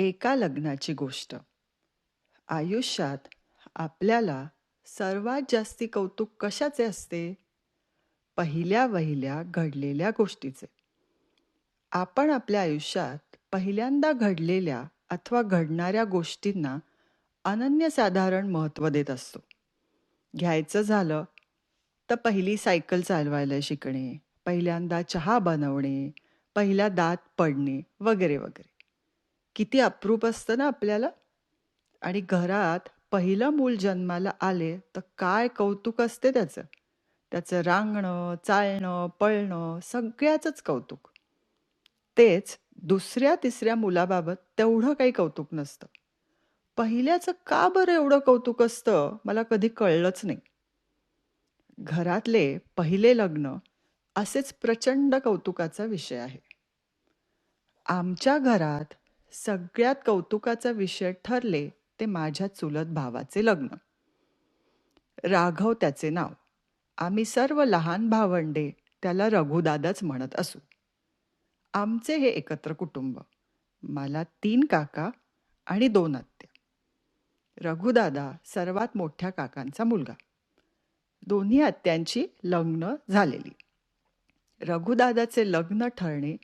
एका लग्नाची गोष्ट. आयुष्यात आपल्याला सर्वात जास्ती कौतुक कशाचे असते? पहिल्या वहिल्या घडलेल्या गोष्टीचे. आपण आपल्या आयुष्यात पहिल्यांदा घडलेल्या अथवा घडणाऱ्या गोष्टींना अनन्यसाधारण महत्त्व देत असतो. घ्यायचं झालं तर पहिली सायकल चालवायला शिकणे पहिल्यांदा चहा बनवणे पहिला दात पडणे वगैरे वगैरे. किती अप्रूप असतं ना आपल्याला? आणि घरात पहिलं मूल जन्माला आले तर काय कौतुक असते त्याचं? त्याचं रांगणं चालणं पळणं सगळ्याचंच कौतुक. तेच दुसऱ्या तिसऱ्या मुलाबाबत तेवढं काही कौतुक नसतं. पहिल्याचं का बरं एवढं कौतुक असतं मला कधी कळलंच नाही. घरातले पहिले लग्न असेच प्रचंड कौतुकाचा विषय आहे. आमच्या घरात सगळ्यात कौतुकाचा विषय ठरले ते माझ्या चुलत भावाचे लग्न. राघव त्याचे नाव. आम्ही सर्व लहान भावंडे त्याला रघुदादाच म्हणत असू. आमचे हे एकत्र कुटुंब. मला तीन काका आणि दोन आत्या. रघुदादा सर्वात मोठ्या काकांचा मुलगा. दोन्ही आत्यांची लग्न झालेली. रघुदादाचे लग्न ठरणे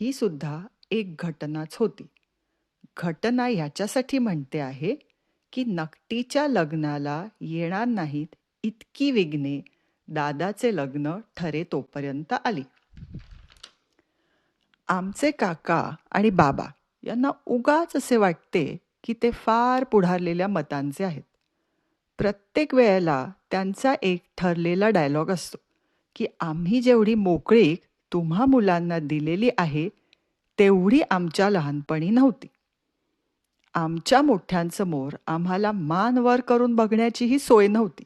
ही सुद्धा एक घटनाच होती. घटना ह्याच्यासाठी म्हणते आहे की नकटीच्या लग्नाला येणार नाहीत इतकी विघ्ने दादाचे लग्न ठरे तोपर्यंत आली. आमचे काका आणि बाबा यांना उगाच असे वाटते की ते फार पुढारलेल्या मतांचे आहेत. प्रत्येक वेळेला त्यांचा एक ठरलेला डायलॉग असतो की आम्ही जेवढी मोकळीक तुम्हा मुलांना दिलेली आहे तेवढी आमच्या लहानपणी नव्हती. आमच्या मोठ्यांसमोर आम्हाला मान वर करून बघण्याचीही सोय नव्हती.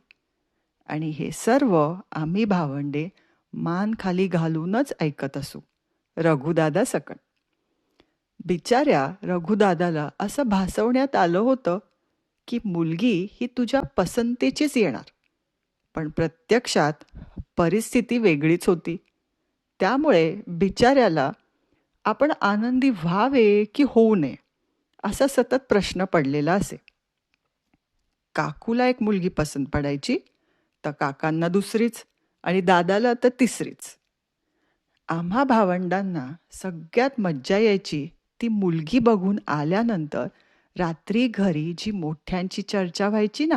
आणि हे सर्व आम्ही भावंडे मान खाली घालूनच ऐकत असू. रघुदादा सकट. बिचाऱ्या रघुदादाला असं भासवण्यात आलं होतं की मुलगी ही तुझ्या पसंतीचीच येणार. पण प्रत्यक्षात परिस्थिती वेगळीच होती. त्यामुळे बिचाऱ्याला आपण आनंदी व्हावे की होऊ नये? असा सतत प्रश्न पडलेला असे. काकूला एक मुलगी पसंत पडायची तर काकांना दुसरीच आणि दादाला तर तिसरीच. आम्हा भावंडांना सगळ्यात मज्जा यायची ती मुलगी बघून आल्यानंतर रात्री घरी जी मोठ्यांची चर्चा व्हायची ना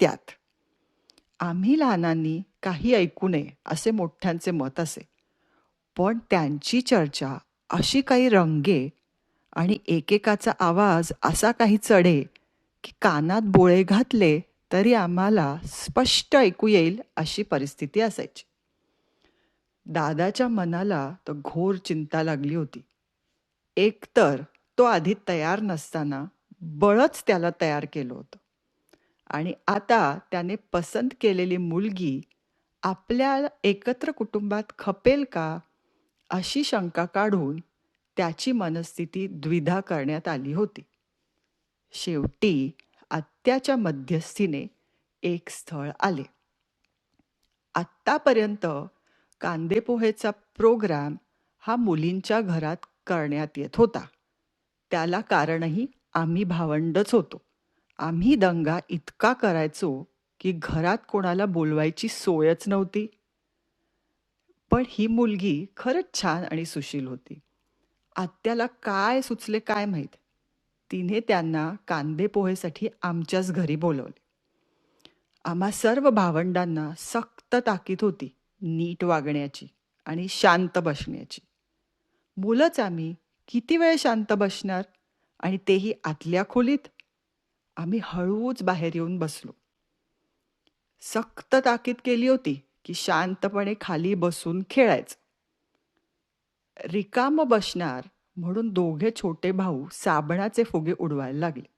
त्यात. आम्ही लहानांनी काही ऐकू नये असे मोठ्यांचे मत असे. पण त्यांची चर्चा अशी काही रंगे आणि एकेकाचा आवाज असा काही चढे की कानात बोळे घातले तरी आम्हाला स्पष्ट ऐकू येईल अशी परिस्थिती असायची. दादाच्या मनाला तर घोर चिंता लागली होती. एकतर तो आधी तयार नसताना बळच त्याला तयार केलं होतं. आणि आता त्याने पसंत केलेली मुलगी आपल्या एकत्र कुटुंबात खपेल का अशी शंका काढून त्याची मनस्थिती द्विधा करण्यात आली होती. शेवटी आत्याच्या मध्यस्थीने एक स्थळ आले. आत्तापर्यंत कांदेपोहेचा प्रोग्राम हा मुलींच्या घरात करण्यात येत होता. त्याला कारणही आम्ही भावंडच होतो. आम्ही दंगा इतका करायचो की घरात कोणाला बोलवायची सोयच नव्हती. पण ही मुलगी खरंच छान आणि सुशील होती. आत्याला काय सुचले काय माहीत? तिने त्यांना कांदे पोहेसाठी आमच्याच घरी बोलवले. आम्हा सर्व भावंडांना सक्त ताकीद होती नीट वागण्याची आणि शांत बसण्याची. मुलंच आम्ही किती वेळ शांत बसणार आणि तेही आतल्या खोलीत? आम्ही हळूच बाहेर येऊन बसलो. सक्त ताकीद केली होती की शांतपणे खाली बसून खेळायचं. रिकाम बसणार म्हणून दोघे छोटे भाऊ साबणाचे फुगे उडवायला लागले.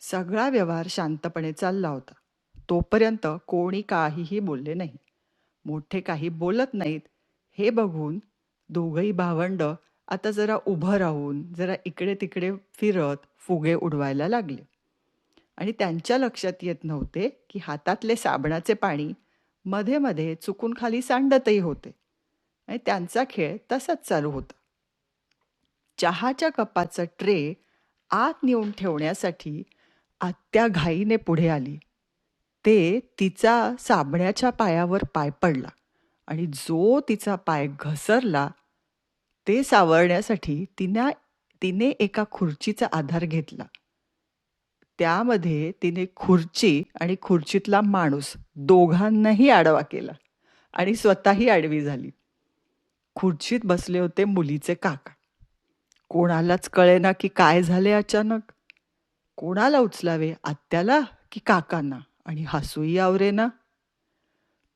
सगळा व्यवहार शांतपणे चालला होता. तोपर्यंत कोणी काहीही बोलले नाही. मोठे काही बोलत नाहीत. हे बघून दोघही भावंड आता जरा उभं राहून जरा इकडे तिकडे फिरत फुगे उडवायला लागले. आणि त्यांच्या लक्षात येत नव्हते की हातातले साबणाचे पाणी मध्ये मध्ये चुकून खाली सांडतही होते. आणि त्यांचा खेळ तसाच चालू होता. चहाच्या कपाचं ट्रे आत नेऊन ठेवण्यासाठी आत्या घाईने पुढे आली. ते तिचा साबण्याच्या पायावर पाय पडला आणि जो तिचा पाय घसरला ते सावरण्यासाठी तिने तिने एका खुर्चीचा आधार घेतला. त्यामध्ये तिने खुर्ची आणि खुर्चीतला माणूस दोघांनाही आडवा केला आणि स्वतःही आडवी झाली. खुर्चीत बसले होते मुलीचे काका. कोणालाच कळेना की काय झाले अचानक. कोणाला उचलावे? आत्याला की काकांना? आणि हसूही आवरे ना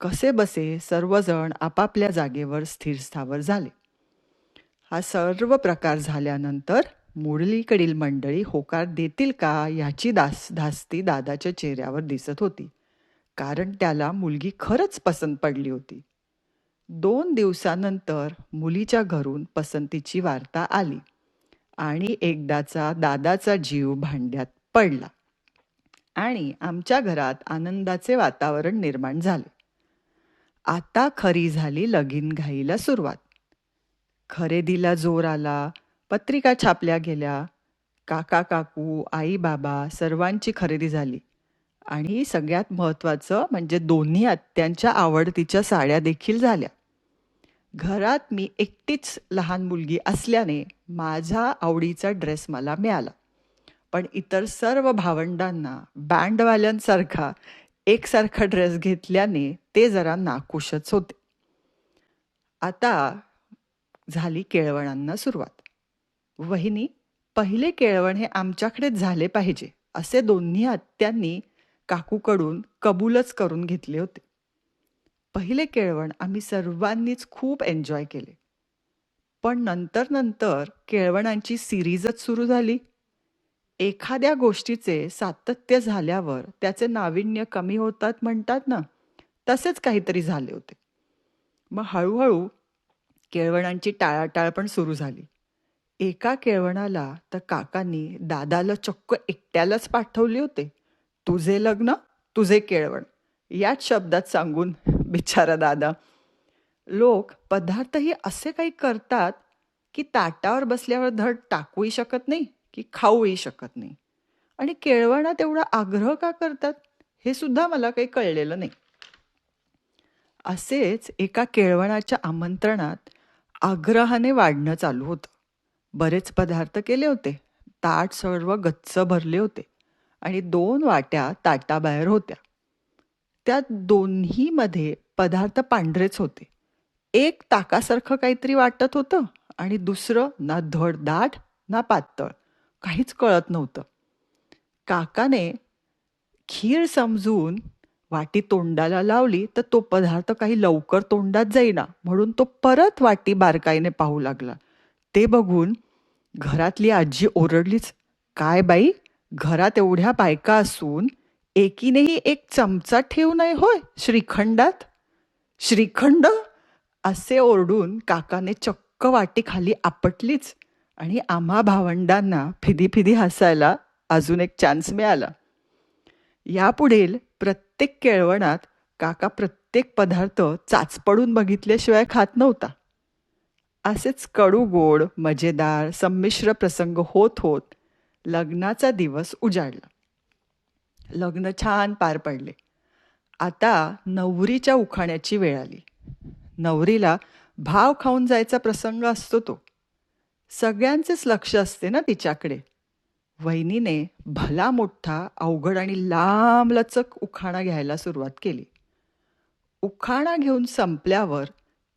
कसे बसे सर्वजण आपापल्या जागेवर स्थिरस्थावर झाले. हा सर्व प्रकार झाल्यानंतर मुरलीकडील मंडळी होकार देतील का याची दास धास्ती दादाच्या चेहऱ्यावर दिसत होती. कारण त्याला मुलगी खरंच पसंत पडली होती. दोन दिवसानंतर मुलीच्या घरून पसंतीची वार्ता आली. आणि एकदाचा दादाचा जीव भांड्यात पडला. आणि आमच्या घरात आनंदाचे वातावरण निर्माण झाले. आता खरी झाली लगीन घाईला सुरुवात. खरेदीला जोर आला पत्रिका छापल्या गेल्या काका काकू आई बाबा सर्वांची खरेदी झाली. आणि सगळ्यात महत्त्वाचं म्हणजे दोन्ही आत्यांच्या आवडतीच्या साड्या देखील झाल्या. घरात मी एकटीच लहान मुलगी असल्याने माझा आवडीचा ड्रेस मला मिळाला. पण इतर सर्व भावंडांना बँडवाल्यांसारखा एकसारखा ड्रेस घेतल्याने ते जरा नाकुशच होते. आता झाली केळवणांना सुरुवात. वहिनी पहिले केळवण हे आमच्याकडेच झाले पाहिजे असे दोन्ही आत्यांनी काकूकडून कबूलच करून घेतले होते. पहिले केळवण आम्ही सर्वांनीच खूप एन्जॉय केले. पण नंतर नंतर केळवणांची सिरीजच सुरू झाली. एखाद्या गोष्टीचे सातत्य झाल्यावर त्याचे नाविन्य कमी होतात म्हणतात ना तसेच काहीतरी झाले होते. मग हळूहळू केळवणांची टाळाटाळ पण सुरू झाली. एका केळवणाला तर काकांनी दादाला चक्क एकट्यालाच पाठवले होते. तुझे लग्न तुझे केळवण याच शब्दात सांगून बिचारा दादा. लोक पदार्थही असे काही करतात की ताटावर बसल्यावर धड टाकूही शकत नाही की खाऊही शकत नाही. आणि केळवणात एवढा आग्रह का करतात हे सुद्धा मला काही कळलेलं नाही. असेच एका केळवणाच्या आमंत्रणात आग्रहाने वाढणं चालू होतं. बरेच पदार्थ केले होते. ताट सर्व गच्च भरले होते. आणि दोन वाट्या ताटाबाहेर होत्या. त्या दोन्हीमध्ये पदार्थ पांढरेच होते. एक ताकासारखं काहीतरी वाटत होतं आणि दुसरं ना धड दाट ना पातळ. काहीच कळत नव्हतं. काकाने खीर समजून वाटी तोंडाला लावली तर तो पदार्थ काही लवकर तोंडात जाईना म्हणून तो परत वाटी बारकाईने पाहू लागला. ते बघून घरातली आजी ओरडलीच काय बाई घरात एवढ्या बायका असून एकीनेही एक चमचा ठेवू नये होय श्रीखंडात? श्रीखंड? असे ओरडून काकाने चक्क वाटी खाली आपटलीच आणि आम्हा भावंडांना फिदी फिदी हसायला अजून एक चान्स मिळाला. यापुढील प्रत्येक केळवणात काका प्रत्येक पदार्थ चाचपडून बघितल्याशिवाय खात नव्हता. असेच कडू गोड मजेदार संमिश्र प्रसंग होत होत लग्नाचा दिवस उजाडला. लग्न छान पार पडले. आता नवरीच्या उखाण्याची वेळ आली. नवरीला भाव खाऊन जायचा प्रसंग असतो तो. सगळ्यांचेच लक्ष असते ना तिच्याकडे. वहिनीने भला मोठा अवघड आणि लांबलचक उखाणा घ्यायला सुरुवात केली. उखाणा घेऊन संपल्यावर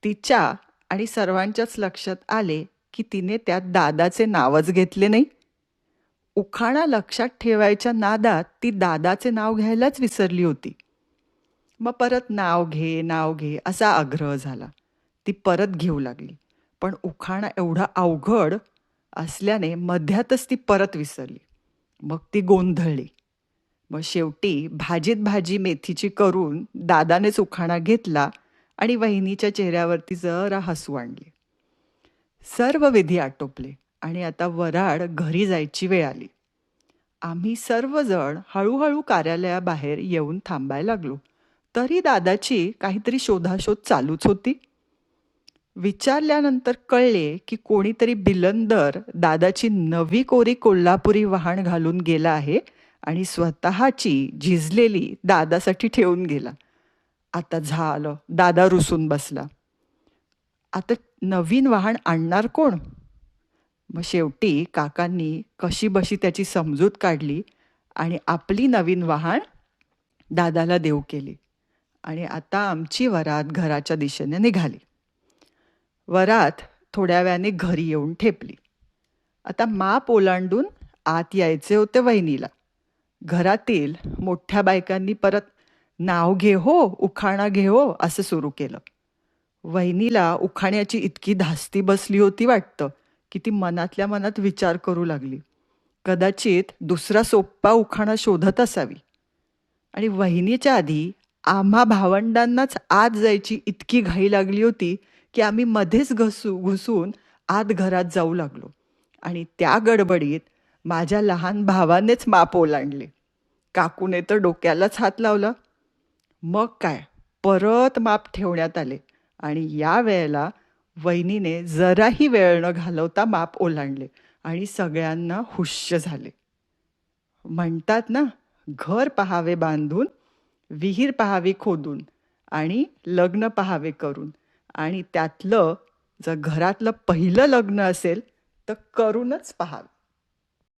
तिच्या आणि सर्वांच्याच लक्षात आले की तिने त्यात दादाचे नावच घेतले नाही. उखाणा लक्षात ठेवायच्या नादात ती दादाचे नाव घ्यायलाच विसरली होती. मग परत नाव घे नाव घे असा आग्रह झाला. ती परत घेऊ लागली. पण उखाणा एवढा अवघड असल्याने मध्यातच ती परत विसरली. मग ती गोंधळली. मग शेवटी भाजीत भाजी मेथीची करून दादानेच उखाणा घेतला आणि वहिनीच्या चेहऱ्यावरती जरा हसू आणले. सर्व विधी आटोपले. आणि आता वराड घरी जायची वेळ आली. आम्ही सर्वजण हळूहळू कार्यालयाबाहेर येऊन थांबायला लागलो. तरी दादाची काहीतरी शोधाशोध चालूच होती. विचारल्यानंतर कळले की कोणीतरी बिलंदर दादाची नवी कोरी कोल्हापुरी वाहन घालून गेला आहे आणि स्वतःची झिजलेली दादासाठी ठेवून गेला. आता झालं. दादा रुसून बसला. आता नवीन वाहन आणणार कोण? मग शेवटी काकांनी कशी बशी त्याची समजूत काढली आणि आपली नवीन वाहन दादाला देऊ केली. आणि आता आमची वरात घराच्या दिशेने निघाली. वरात थोड्या वेळाने घरी येऊन ठेपली. आता माप ओलांडून आत यायचे होते वहिनीला. घरातील मोठ्या बायकांनी परत नाव घे हो उखाणा घे हो असं सुरू केलं. वहिनीला उखाण्याची इतकी धास्ती बसली होती वाटतं. की ती मनातल्या मनात विचार करू लागली. कदाचित दुसरा सोप्पा उखाणा शोधत असावी. आणि वहिनीच्या आधी आम्हा भावंडांनाच आत जायची इतकी घाई लागली होती की आम्ही मध्येच घसू घुसून आत घरात जाऊ लागलो. आणि त्या गडबडीत माझ्या लहान भावानेच माप ओलांडले. काकूने तर डोक्यालाच हात लावला. मग काय? परत माप ठेवण्यात आले. आणि या वेळेला वहिनीने जराही वेळ न घालवता माप ओलांडले आणि सगळ्यांना हुश्य झाले. म्हणतात ना घर पहावे बांधून विहीर पहावी खोदून आणि लग्न पहावे करून. आणि त्यातलं जर घरातलं पहिलं लग्न असेल तर करूनच पहावे.